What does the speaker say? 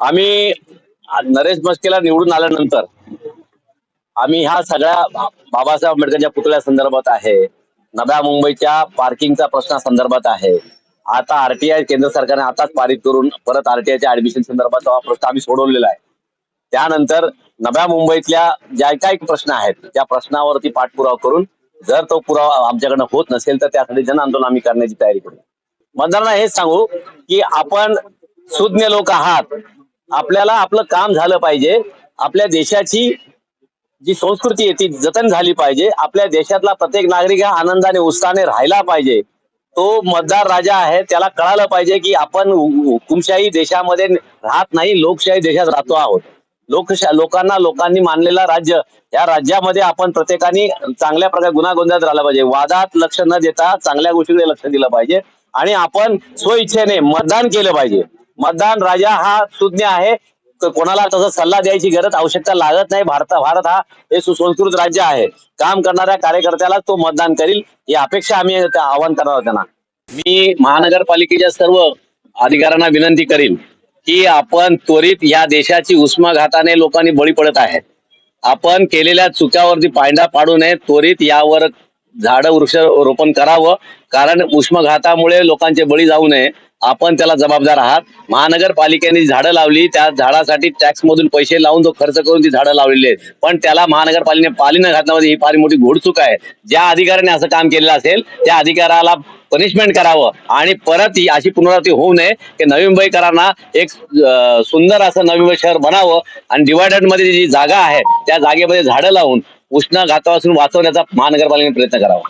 आम्ही नरेश मस्केला निवडून आल्यानंतर आम्ही ह्या सगळ्या बाबासाहेब आंबेडकरच्या पुतळ्या संदर्भात आहे. नव्या मुंबईच्या पार्किंगच्या प्रश्नासंदर्भात आहे. आता आरटीआय केंद्र सरकारने आताच पारित करून परत आरटीआयच्या ऍडमिशन संदर्भात हा प्रश्न आम्ही सोडवलेला आहे. त्यानंतर नव्या मुंबईतल्या ज्या काही प्रश्न आहेत त्या प्रश्नावरती पाठपुरावा करून जर तो पुरावा आमच्याकडनं होत नसेल तर त्यासाठी जन आंदोलन आम्ही करण्याची तयारी करू. मतदारांना हेच सांगू की आपण सुज्ञ लोक आहात. आपल्याला आपलं काम झालं पाहिजे. आपल्या देशाची जी संस्कृती आहे ती जतन झाली पाहिजे. आपल्या देशातला प्रत्येक नागरिक हा आनंदाने उत्साहाने राहिला पाहिजे. तो मतदार राजा आहे त्याला कळालं पाहिजे की आपण हुकुमशाही देशामध्ये राहत नाही लोकशाही देशात राहतो आहोत. लोकशा लोकांना लोकांनी मानलेला राज्य या राज्यामध्ये आपण प्रत्येकाने चांगल्या प्रकारे गुन्हागोंधळात राहिला पाहिजे. वादात लक्ष न देता चांगल्या गोष्टीकडे लक्ष दिलं पाहिजे. आणि आपण स्वइच्छेने मतदान केलं पाहिजे. मतदान राजा हा सुज्ञ आहे. कोणाला तसा सल्ला द्यायची गरज आवश्यकता लागत नाही. भारत भारत हा हे सुसंस्कृत राज्य आहे. काम करणाऱ्या कार्यकर्त्याला तो मतदान करील ही अपेक्षा आम्ही आवाहन करणार आहोत त्यांना. मी महानगरपालिकेच्या सर्व अधिकाऱ्यांना विनंती करीन की आपण त्वरित या देशाची उष्माघाताने लोकांनी बळी पडत आहेत. आपण केलेल्या चुक्यावरती पायंडा पाडू नये. त्वरित यावर झाडं वृक्ष रोपण करावं. कारण उष्माघातामुळे लोकांचे बळी जाऊ नये. आपण त्याला जबाबदार आहात. महानगरपालिकेने झाडं लावली त्या झाडासाठी टॅक्स मधून पैसे लावून तो खर्च करून ती झाडं लावलेली आहेत. पण त्याला महानगरपालिकेने पाली न घातल्यामध्ये ही फार मोठी घोडचूक आहे. ज्या अधिकाऱ्याने असं काम केलेलं असेल त्या अधिकाऱ्याला पनिशमेंट करावं आणि परत ही अशी पुनरावृत्ती होऊ नये की नवी मुंबईकरांना एक सुंदर असं नवी मुंबई शहर बनावं आणि डिवायडेडमध्ये जी जागा आहे त्या जागेमध्ये झाडं लावून उष्ण घातापासून वाचवण्याचा महानगरपालिकेने प्रयत्न करावा.